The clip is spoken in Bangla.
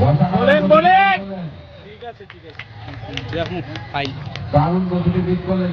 বলেন বলেন। ঠিক আছে ঠিক আছে। দেখুন ফাইল দারুণ গতিতে বিট করলেন